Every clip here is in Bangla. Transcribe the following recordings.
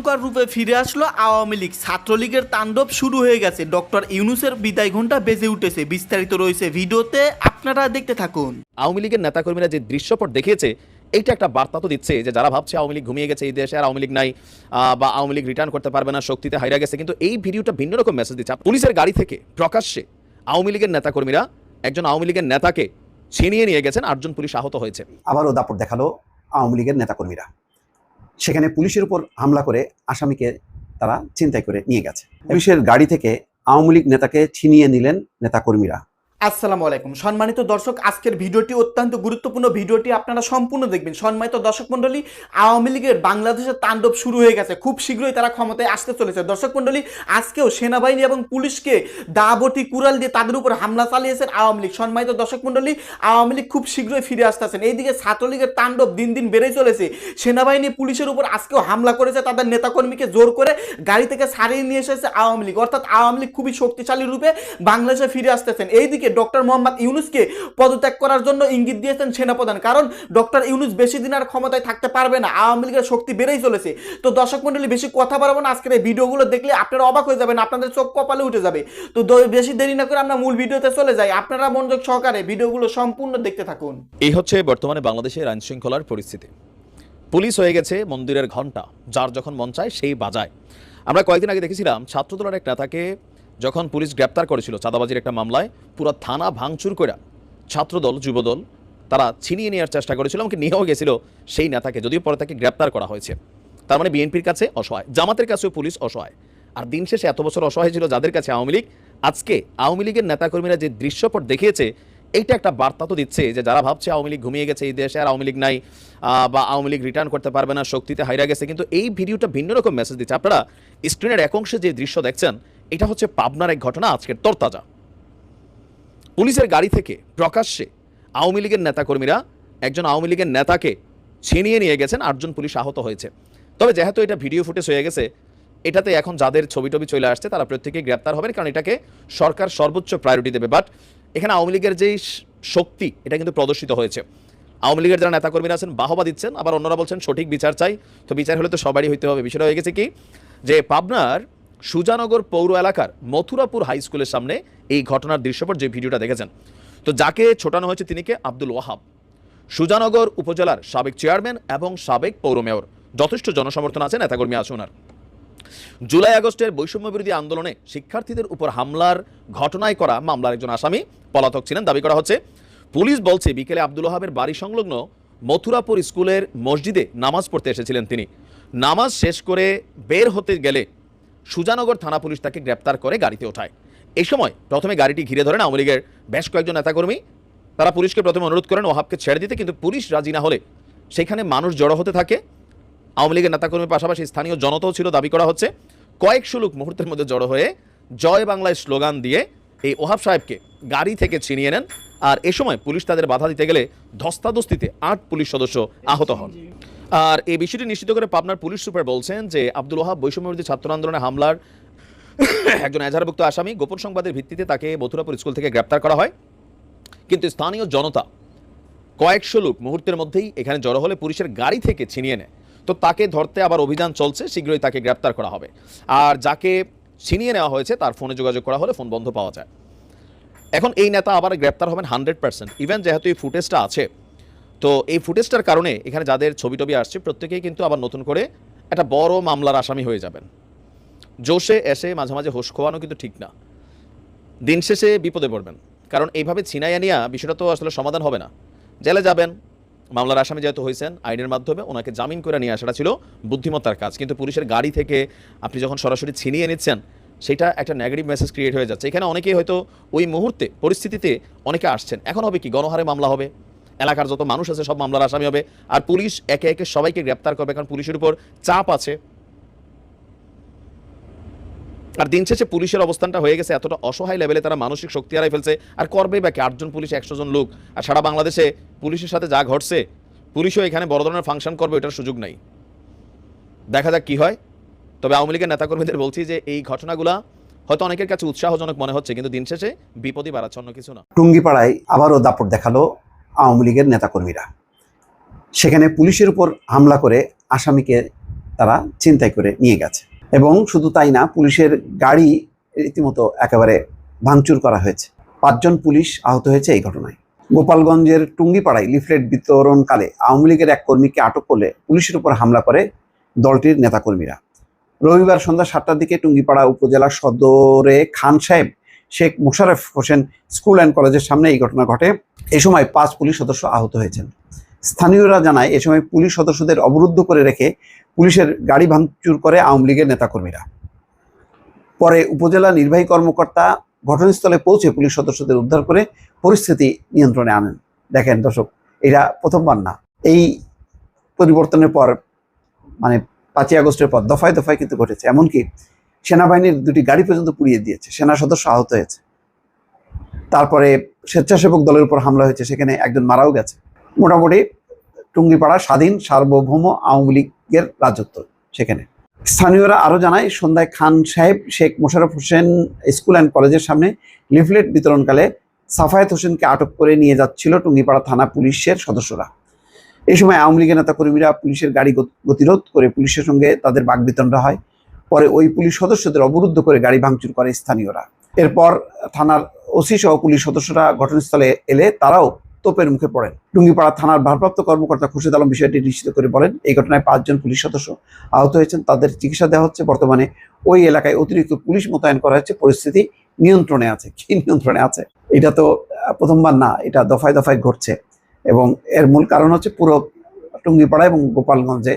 ভয়ঙ্কর রূপে ফিরে আসলো আওয়ামী লীগ। ছাত্রলীগের তাণ্ডব শুরু হয়ে গেছে। ডক্টর ইউনুসের বিদায় ঘণ্টা বেজে উঠেছে। বিস্তারিত রয়েছে ভিডিওতে আপনারা দেখতে থাকুন। আওয়ামী লীগের নেতাকর্মীরা যে দৃশ্যপট দেখিয়েছে এইটা একটা বার্তা তো দিচ্ছে যে যারা ভাবছে আওয়ামী লীগ ঘুমিয়ে গেছে এই দেশে আর আওয়ামী লীগ নাই বা আওয়ামী লীগ রিটার্ন করতে পারবে না শক্তিতে হাইরা গেছে। কিন্তু এই ভিডিওটা ভিন্ন রকম মেসেজ দিচ্ছে। পুলিশের গাড়ি থেকে প্রকাশ্যে আওয়ামী লীগের নেতাকর্মীরা একজন আওয়ামী লীগের নেতাকে ছিনিয়ে নিয়ে গেছেন। আটজন পুলিশ আহত হয়েছে। আবারও দাপট দেখাল আওয়ামী লীগের নেতাকর্মীরা। সেখানে পুলিশের উপর হামলা করে আসামিকে তারা চিন্তায় করে নিয়ে গেছে। পুলিশের গাড়ি থেকে আওয়ামী লীগ নেতাকে ছিনিয়ে নিলেন নেতাকর্মীরা। আসসালামু আলাইকুম। সম্মানিত দর্শক, আজকের ভিডিওটি অত্যন্ত গুরুত্বপূর্ণ। ভিডিওটি আপনারা সম্পূর্ণ দেখবেন। সম্মানিত দর্শক মণ্ডলী, আওয়ামী লীগের বাংলাদেশের তাণ্ডব শুরু হয়ে গেছে। খুব শীঘ্রই তারা ক্ষমতায় আসতে চলেছে। দর্শক মণ্ডলী, আজকেও সেনাবাহিনী এবং পুলিশকে দাবটি কুড়াল দিয়ে তাদের উপর হামলা চালিয়েছেন আওয়ামী লীগ। সম্মানিত দর্শক মণ্ডলী, আওয়ামী লীগ খুব শীঘ্রই ফিরে আসতেছেন। এইদিকে ছাত্রলীগের তাণ্ডব দিন দিন বেড়েই চলেছে। সেনাবাহিনী পুলিশের উপর আজকেও হামলা করেছে। তাদের নেতাকর্মীকে জোর করে গাড়ি থেকে ছাড়িয়ে নিয়ে এসেছে আওয়ামী লীগ। অর্থাৎ আওয়ামী লীগ খুবই শক্তিশালী রূপে বাংলাদেশে ফিরে আসতেছেন। এইদিকে ডক্টর মোহাম্মদ ইউনুসকে পদত্যাগ করার জন্য ইঙ্গিত দিয়েছেন সেনাপ্রধান। কারণ ডক্টর ইউনুস বেশি দিন আর ক্ষমতায় থাকতে পারবে না। আওয়ামী লীগের শক্তি বেড়েই চলেছে। তো দর্শক মন্ডলী বেশি কথা বাড়াবো না। আজকের এই ভিডিওগুলো দেখলে আপনারা অবাক হয়ে যাবেন, আপনাদের চোখ কপালে উঠে যাবে। তো বেশি দেরি না করে আমরা মূল ভিডিওতে চলে যাই। আপনারা মনোযোগ সহকারে ভিডিওগুলো সম্পূর্ণ দেখতে থাকুন। এই হচ্ছে বর্তমানে বাংলাদেশের আইন শৃঙ্খলার পরিস্থিতি। পুলিশ হয়ে গেছে মন্দিরের ঘণ্টা যার যখন মন চায় সেই বাজায়। আমরা কয়েকদিন আগে দেখেছিলাম, ছাত্রদলের এক নেতাকে যখন পুলিশ গ্রেপ্তার করেছিল চাঁদাবাজির একটা মামলায়, পুরো থানা ভাঙচুর করে ছাত্রদল, যুবদল, তারা ছিনিয়ে নেওয়ার চেষ্টা করেছিল এমনকি নিয়েও গেছিল সেই নেতাকে, যদিও পরে তাকে গ্রেপ্তার করা হয়েছে। তার মানে বিএনপির কাছে অসহায়, জামাতের কাছেও পুলিশ অসহায়। আর দিন শেষে এত বছর অসহায় ছিল যাদের কাছে আওয়ামী লীগ, আজকে আওয়ামী লীগের নেতাকর্মীরা যে দৃশ্যপট দেখিয়েছে, এইটা একটা বার্তা তো দিচ্ছে যে যারা ভাবছে আওয়ামী লীগ ঘুমিয়ে গেছে এই দেশে আর আওয়ামী লীগ নাই বা আওয়ামী লীগ রিটার্ন করতে পারবে না, শক্তিতে হাইরা গেছে। কিন্তু এই ভিডিওটা ভিন্ন রকম মেসেজ দিচ্ছে। আপনারা স্ক্রিনের এক অংশে যে দৃশ্য দেখছেন এটা হচ্ছে পাবনার এক ঘটনা আজকের তরতাজা। পুলিশের গাড়ি থেকে প্রকাশ্যে আওয়ামী লীগের নেতাকর্মীরা একজন আওয়ামী লীগের নেতাকে ছিনিয়ে নিয়ে গেছেন, আটজন পুলিশ আহত হয়েছে। তবে যেহেতু এটা ভিডিও ফুটেজ হয়ে গেছে, এটাতে এখন যাদের ছবি টবি চলে আসছে, তারা প্রত্যেকেই গ্রেপ্তার হবেন, কারণ এটাকে সরকার সর্বোচ্চ প্রায়োরিটি দেবে। বাট এখানে আওয়ামী লীগের যেই শক্তি, এটা কিন্তু প্রদর্শিত হয়েছে। আওয়ামী লীগের যারা নেতাকর্মীরা আছেন, বাহবা দিচ্ছেন, আবার অন্যরা বলছেন, সঠিক বিচার চাই। তো বিচার হলে তো সবারই হইতে হবে। বিষয়টা হয়ে গেছে কি? যে পাবনার সুজানগর পৌর এলাকার মথুরাপুর হাই স্কুলের সামনে এই ঘটনার দৃশ্যপট যে ভিডিওটা দেখেছেন। তো যাকে ছোটানো হয়েছে তিনি কে আব্দুল ওয়াহাব। সুজানগর উপজেলার সাবেক চেয়ারম্যান এবং সাবেক পৌর মেয়র। যথেষ্ট জনসমর্থন আছে নেতাকর্মী আছে ওনার। জুলাই আগস্টের বৈষম্য বিরোধী আন্দোলনে শিক্ষার্থীদের উপর হামলার ঘটনায় করা মামলার একজন আসামি পলাতক ছিলেন। দাবি করা হচ্ছে, পুলিশ বলছে বিকেলে আব্দুল ওহাবের বাড়ি সংলগ্ন মথুরাপুর স্কুলের মসজিদে নামাজ পড়তে এসেছিলেন তিনি। নামাজ শেষ করে বের হতে গেলে সুজানগর থানা পুলিশ তাকে গ্রেপ্তার করে গাড়িতে ওঠায়। এই সময় প্রথমে গাড়িটি ঘিরে ধরেন আওয়ামী লীগের বেশ কয়েকজন নেতাকর্মী। তারা পুলিশকে প্রথমে অনুরোধ করেন, ওহাবকে ছেড়ে দিতে, কিন্তু পুলিশ রাজি না হলে সেখানে মানুষ জড়ো হতে থাকে। আওয়ামী লীগের নেতাকর্মীর পাশাপাশি স্থানীয় জনতাও ছিল দাবি করা হচ্ছে। কয়েকশো লোক মুহূর্তের মধ্যে জড়ো হয়ে জয় বাংলায় স্লোগান দিয়ে এই ওহাব সাহেবকে গাড়ি থেকে ছিনিয়ে নেন। আর এ সময় পুলিশ তাদের বাধা দিতে গেলে ধস্তাধস্তিতে আট পুলিশ সদস্য আহত হন। আর এই বিষয়টি নিশ্চিত করে পাবনার পুলিশ সুপার বলছেন যে আব্দুল ওহাব বৈষম্যবিরোধী ছাত্র আন্দোলনে হামলার একজন এজাহারভুক্ত আসামি গোপন সংবাদের ভিত্তিতে তাকে মথুরাপুর স্কুল থেকে গ্রেপ্তার করা হয়। কিন্তু স্থানীয় জনতা কয়েকশো লোক মুহূর্তের মধ্যেই এখানে জড়ো হলে পুলিশের গাড়ি থেকে ছিনিয়ে নেয়। তো তাকে ধরতে আবার অভিযান চলছে, শীঘ্রই তাকে গ্রেপ্তার করা হবে। আর যাকে ছিনিয়ে নেওয়া হয়েছে তার ফোনে যোগাযোগ করা হলে ফোন বন্ধ পাওয়া যায়। এখন এই নেতা আবার গ্রেপ্তার হবেন হান্ড্রেড পার্সেন্ট। ইভেন যেহেতু এই ফুটেজটা আছে তো এই ফুটেজটার কারণে এখানে যাদের ছবি টবি আসছে, প্রত্যেকেই কিন্তু আবার নতুন করে একটা বড় মামলার আসামি হয়ে যাবেন। জোশে, এসে মাঝে মাঝে হোশ খোয়ানো কিন্তু ঠিক না। দিন শেষে বিপদে পড়বেন। কারণ এইভাবে ছিনাইয়া নিয়া বিষয়টা তো আসলে সমাধান হবে না। জেলে যাবেন। মামলার আসামি যেহেতু হয়েছেন, আইনের মাধ্যমে ওনাকে জামিন করে নিয়ে আসাটা ছিল বুদ্ধিমত্তার কাজ। কিন্তু পুলিশের গাড়ি থেকে আপনি যখন সরাসরি ছিনিয়ে নিচ্ছেন, সেটা একটা নেগেটিভ মেসেজ ক্রিয়েট হয়ে যাচ্ছে। এখানে অনেকেই হয়তো ওই মুহূর্তে, পরিস্থিতিতে অনেকে আসছেন। এখন হবে কি? গণহারে মামলা হবে। এলাকার যত মানুষ আছে, সব মামলার আসামি হবে। আর পুলিশ একে একে সবাইকে গ্রেপ্তার করবে, কারণ পুলিশের উপর চাপ আছে। আর দিন শেষে পুলিশের অবস্থানটা হয়ে গেছে এতটা অসহায় লেভেলে তারা মানসিক শক্তি হারাই ফেলছে। আর করবে বা কি? আটজন পুলিশ, একশো জন লোক। আর সারা বাংলাদেশে পুলিশের সাথে যা ঘটছে, পুলিশও এখানে বড় ধরনের ফাংশন করবে এটার সুযোগ নাই। দেখা যাক কি হয়। তবে আওয়ামী লীগের নেতাকর্মীদের বলছি যে, এই ঘটনাগুলা হয়তো অনেকের কাছে উৎসাহজনক মনে হচ্ছে, কিন্তু দিন শেষে বিপদই বাড়াচ্ছে, অন্য কিছু না। টুঙ্গিপাড়ায় আবারও দাপট দেখাল। আওয়ামী লীগের নেতাকর্মীরা। সেখানে পুলিশের উপর হামলা করে আসামিকে তারা ছিনতাই করে নিয়ে গেছে। এবং শুধু তাই না, পুলিশের গাড়ি রীতিমতো একেবারে ভাঙচুর করা হয়েছে। পাঁচজন পুলিশ আহত হয়েছে এই ঘটনায়। গোপালগঞ্জের টুঙ্গিপাড়ায় লিফলেট বিতরণকালে আওয়ামী লীগের এক কর্মীকে আটক করলে পুলিশের উপর হামলা করে দলটির নেতাকর্মীরা। রবিবার সন্ধ্যা সাতটার দিকে টুঙ্গিপাড়া উপজেলা সদরে খান সাহেব শেখ মোশারফ হোসেন স্কুল অ্যান্ড কলেজের সামনে এই ঘটনা ঘটে। এ সময় পাঁচ পুলিশ সদস্য আহত হয়েছেন। স্থানীয়রা জানায়, এ সময় পুলিশ সদস্যদের অবরুদ্ধ করে রেখে পুলিশের গাড়ি ভাঙচুর করে আওয়ামী লীগের নেতাকর্মীরা। পরে উপজেলা নির্বাহী কর্মকর্তা ঘটনাস্থলে পৌঁছে পুলিশ সদস্যদের উদ্ধার করে পরিস্থিতি নিয়ন্ত্রণে আনেন। দেখেন দর্শক এটা প্রথমবার না। এই পরিবর্তনের পর মানে পাঁচই আগস্টের পর দফায় দফায় কিন্তু ঘটেছে। এমনকি সেনাবাহিনীর দুটি গাড়ি পর্যন্ত পুড়িয়ে দিয়েছে, সেনা সদস্য আহত হয়েছে। তারপরে স্বেচ্ছাসেবক দলের উপর হামলা হয়েছে, সেখানে একজন মারাও গেছে। মোটামুটি টুঙ্গিপাড়া স্বাধীন, সার্বভৌম আওয়ামী লীগের রাজত্ব সেখানে। স্থানীয়রা আরও জানায়, সন্ধ্যায় খান সাহেব, শেখ মোশারফ হোসেন স্কুল অ্যান্ড কলেজের সামনে লিফলেট বিতরণকালে সাফায়েত হোসেনকে আটক করে নিয়ে যাচ্ছিল টুঙ্গিপাড়া থানা পুলিশের সদস্যরা। এই সময় আওয়ামী লীগের নেতাকর্মীরা পুলিশের গাড়ি গতিরোধ করে পুলিশের সঙ্গে তাদের বাগবিতণ্ডা হয়। পরে ওই পুলিশ সদস্যদের অবরুদ্ধ করে গাড়ি ভাঙচুর করে স্থানীয়রা। এরপর থানার ওসি সহ পুলিশ সদস্যরা ঘটনাস্থলে এলে তারাও তোপের মুখে পড়েন। টুঙ্গিপাড়া থানার ভারপ্রাপ্ত কর্মকর্তা খুরশেদ আলম বিষয়টি নিশ্চিত করে বলেন, এই ঘটনায় পাঁচজন পুলিশ সদস্য আহত হয়েছেন। তাদের চিকিৎসা দেওয়া হচ্ছে। বর্তমানে ওই এলাকায় অতিরিক্ত পুলিশ মোতায়েন করা হচ্ছে পরিস্থিতি নিয়ন্ত্রণে আছে। কি নিয়ন্ত্রণে আছে? এটা তো প্রথমবার না, এটা দফায় দফায় ঘটছে। এবং এর মূল কারণ হচ্ছে পুরো টুঙ্গিপাড়া এবং গোপালগঞ্জে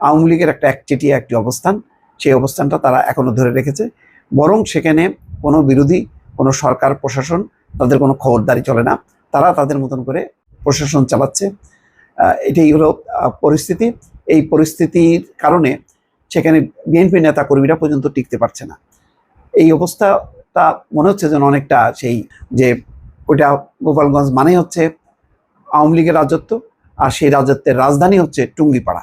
আওয়ামী লীগের একটা একচেটিয়া একটি অবস্থান। সেই অবস্থানটা তারা এখনও ধরে রেখেছে। বরং সেখানে কোনো বিরোধী, কোনো সরকার, প্রশাসন তাদের কোনো খবরদারি চলে না। তারা তাদের মতন করে প্রশাসন চালাচ্ছে। এটাই হলো পরিস্থিতি। এই পরিস্থিতির কারণে সেখানে বিএনপি নেতা কর্মীরা পর্যন্ত টিকতে পারছে না। এই অবস্থাটা মনে হচ্ছে যেন অনেকটা সেই যে ওটা গোপালগঞ্জ মানে হচ্ছে আওয়ামী লীগের রাজত্ব, আর সেই রাজত্বের রাজধানী হচ্ছে টুঙ্গিপাড়া।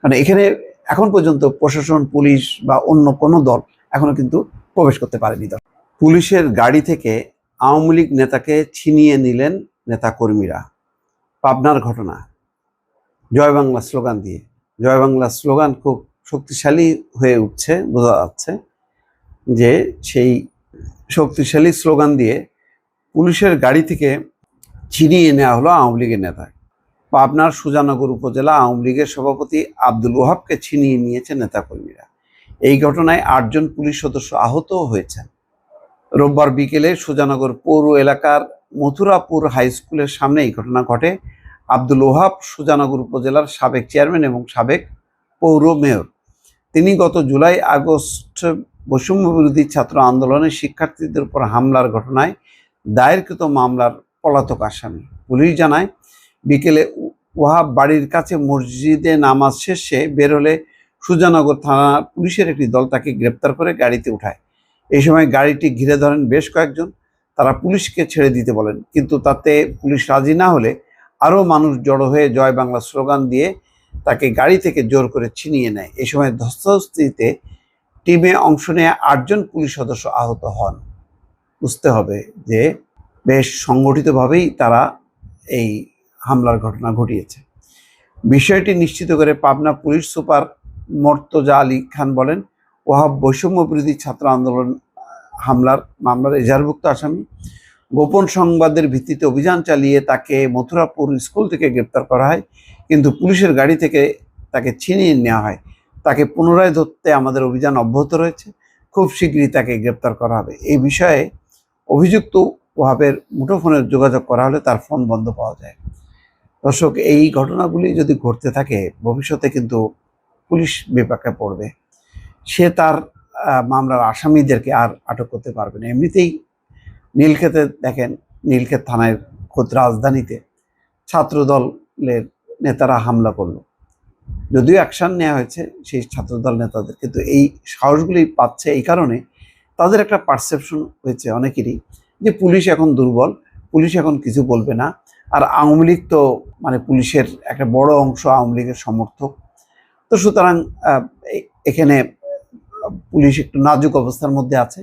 কারণ এখানে এখন পর্যন্ত প্রশাসন, পুলিশ বা অন্য কোনো দল এখনও কিন্তু প্রবেশ করতে পারেনি দল। পুলিশের গাড়ি থেকে আওয়ামী লীগ নেতাকে ছিনিয়ে নিলেন নেতাকর্মীরা। পাবনার ঘটনা। জয় বাংলা স্লোগান দিয়ে। জয় বাংলা স্লোগান খুব শক্তিশালী হয়ে উঠছে, বোঝা যাচ্ছে যে সেই শক্তিশালী স্লোগান দিয়ে পুলিশের গাড়ি থেকে ছিনিয়ে নেওয়া হলো আওয়ামী লীগের নেতা। পাবনার সুজানগর উপজেলা আওয়ামী লীগের সভাপতি আব্দুল ওহাবকে ছিনিয়ে নিয়েছে নেতাকর্মীরা। এই ঘটনায় আটজন পুলিশ সদস্য আহতও হয়েছেন। রোববার বিকেলে সুজানগর পৌর এলাকার মথুরাপুর হাই স্কুলের সামনে এই ঘটনা ঘটে। আব্দুল ওহাব সুজানগর উপজেলার সাবেক চেয়ারম্যান এবং সাবেক পৌর মেয়র। তিনি গত জুলাই আগস্ট বৈষম্য বিরোধী ছাত্র আন্দোলনে শিক্ষার্থীদের উপর হামলার ঘটনায় দায়েরকৃত মামলার পলাতক আসামি। পুলিশ জানায় বিকেলে ও- ওহাব বাড়ির কাছে মসজিদে নামাজ শেষে বের হলে সুজানগর থানা পুলিশের একটি দল তাকে গ্রেপ্তার করে গাড়িতে উঠায়। এই সময় গাড়িটি ঘিরে ধরেন বেশ কয়েকজন। তারা পুলিশকে ছেড়ে দিতে বলেন, কিন্তু তাতে পুলিশ রাজি না হলে আরও মানুষ জড়ো হয়ে জয় বাংলা স্লোগান দিয়ে তাকে গাড়ি থেকে জোর করে ছিনিয়ে নেয়। এই সময় ধস্তাধস্তিতে টিমে অংশ নিয়ে আটজন পুলিশ সদস্য আহত হন। বুঝতে হবে যে বেশ সংগঠিতভাবেই তারা এই হামলার ঘটনা ঘটিয়েছে। বিষয়টি নিশ্চিত করে পাবনা পুলিশ সুপার মর্তজা আলী খান বলেন ওহাব বৈষম্য বিরোধী ছাত্র আন্দোলন হামলার মামলার এজাহারভুক্ত আসামি গোপন সংবাদের ভিত্তিতে অভিযান চালিয়ে তাকে মথুরাপুর স্কুল থেকে গ্রেপ্তার করা হয়, কিন্তু পুলিশের গাড়ি থেকে তাকে ছিনিয়ে নেওয়া হয়। তাকে পুনরায় ধরতে আমাদের অভিযান অব্যাহত রয়েছে। খুব শীঘ্রই তাকে গ্রেপ্তার করা হবে। এই বিষয়ে অভিযুক্ত ওহাবের মুঠোফোনে যোগাযোগ করা হলে তার ফোন বন্ধ পাওয়া যায়। দর্শক, এই ঘটনাগুলি যদি ঘটতে থাকে, ভবিষ্যতে কিন্তু পুলিশ বিপাকে পড়বে। সে তার মামলার আসামিদেরকে আর আটক করতে পারবে না। এমনিতেই নীলক্ষেতে দেখেন, নীলক্ষেত থানায় খোদ রাজধানীতে ছাত্র দলের নেতারা হামলা করল। যদিও অ্যাকশন নেওয়া হয়েছে সেই ছাত্রদল নেতাদের, কিন্তু এই সাহসগুলি পাচ্ছে এই কারণে তাদের একটা পারসেপশন হয়েছে অনেকেরই যে পুলিশ এখন দুর্বল, পুলিশ এখন কিছু বলবে না। আর আওয়ামী লীগ তো মানে পুলিশের একটা বড় অংশ আওয়ামী লীগের সমর্থক। তো সুতরাং এখানে পুলিশ একটু নাজুক অবস্থার মধ্যে আছে।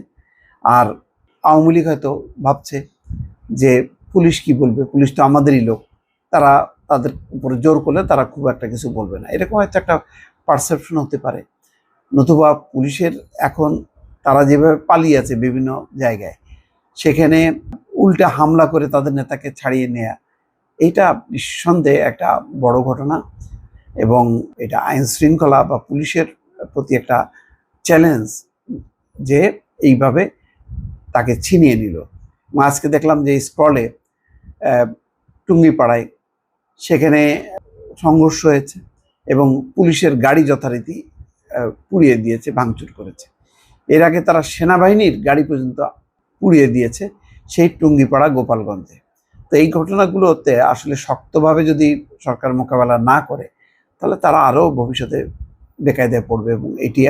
আর আওয়ামী লীগ হয়তো ভাবছে যে পুলিশ কি বলবে? পুলিশ তো আমাদেরই লোক। তারা তাদের উপরে জোর করলে তারা খুব একটা কিছু বলবে না। এরকম হয়তো একটা পারসেপশন হতে পারে। নতুবা পুলিশের এখন তারা যেভাবে পালিয়ে আছে বিভিন্ন জায়গায়, সেখানে উল্টে হামলা করে তাদের নেতাকে ছাড়িয়ে নেয়া এইটা নিঃসন্দেহে একটা বড় ঘটনা এবং এটা আইন শৃঙ্খলা বা পুলিশের প্রতি একটা চ্যালেঞ্জ যে এইভাবে তাকে ছিনিয়ে নিল। আজকে দেখলাম যে স্ক্রলে টুঙ্গিপাড়ায় সেখানে সংঘর্ষ হয়েছে এবং পুলিশের গাড়ি যথারীতি পুড়িয়ে দিয়েছে, ভাঙচুর করেছে। এর আগে তারা সেনাবাহিনীর গাড়ি পর্যন্ত পুড়িয়ে দিয়েছে সেই টুঙ্গিপাড়া গোপালগঞ্জে। তো এই ঘটনাগুলোতে আসলে শক্তভাবে যদি সরকার মোকাবেলা না করে, তাহলে তারা আরও ভবিষ্যতে বেকায়দায় পড়বে এবং এটি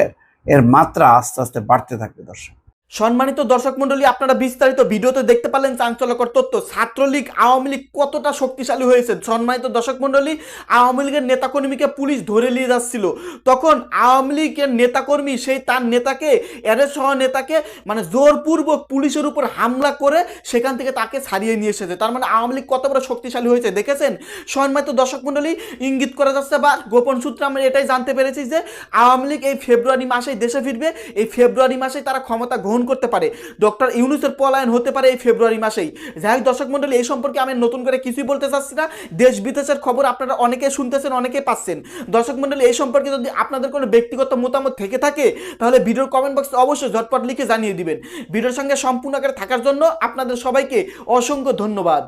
এর মাত্রা আস্তে আস্তে বাড়তে থাকবে দর্শক। সম্মানিত দর্শক মন্ডলী আপনারা বিস্তারিত ভিডিওতে দেখতে পারলেন চাঞ্চল্যকর তথ্য। ছাত্রলীগ আওয়ামী লীগ কতটা শক্তিশালী হয়েছে? সম্মানিত দর্শক মন্ডলী আওয়ামী লীগের নেতাকর্মীকে পুলিশ ধরে নিয়ে যাচ্ছিল। তখন আওয়ামী লীগের নেতাকর্মী সেই তার নেতাকে এরের সহ নেতাকে মানে জোরপূর্বক পুলিশের উপর হামলা করে সেখান থেকে তাকে ছাড়িয়ে নিয়ে এসেছে। তার মানে আওয়ামী লীগ কত বড় শক্তিশালী হয়েছে, দেখেছেন? সম্মানিত দর্শক মন্ডলী ইঙ্গিত করা যাচ্ছে বা গোপন সূত্রে আমরা এটাই জানতে পেরেছি যে, আওয়ামী লীগ এই ফেব্রুয়ারি মাসেই দেশে ফিরবে। এই ফেব্রুয়ারি মাসেই তারা ক্ষমতা করতে পারে। ডক্টর ইউনুসের পলায়ন হতে পারে এই ফেব্রুয়ারি মাসেই। যাই দর্শক মন্ডলী এই সম্পর্কে আমি নতুন করে কিছুই বলতে চাচ্ছি না। দেশ বিদেশের খবর আপনারা অনেকে শুনতেছেন অনেকে পাচ্ছেন। দর্শক মন্ডলী এই সম্পর্কে যদি আপনাদের কোনো ব্যক্তিগত মতামত থেকে থাকে, তাহলে ভিডিওর কমেন্ট বক্সে অবশ্যই ঝটপট লিখে জানিয়ে দিবেন। ভিডিওর সঙ্গে সম্পূর্ণ করে থাকার জন্য আপনাদের সবাইকে অসংখ্য ধন্যবাদ।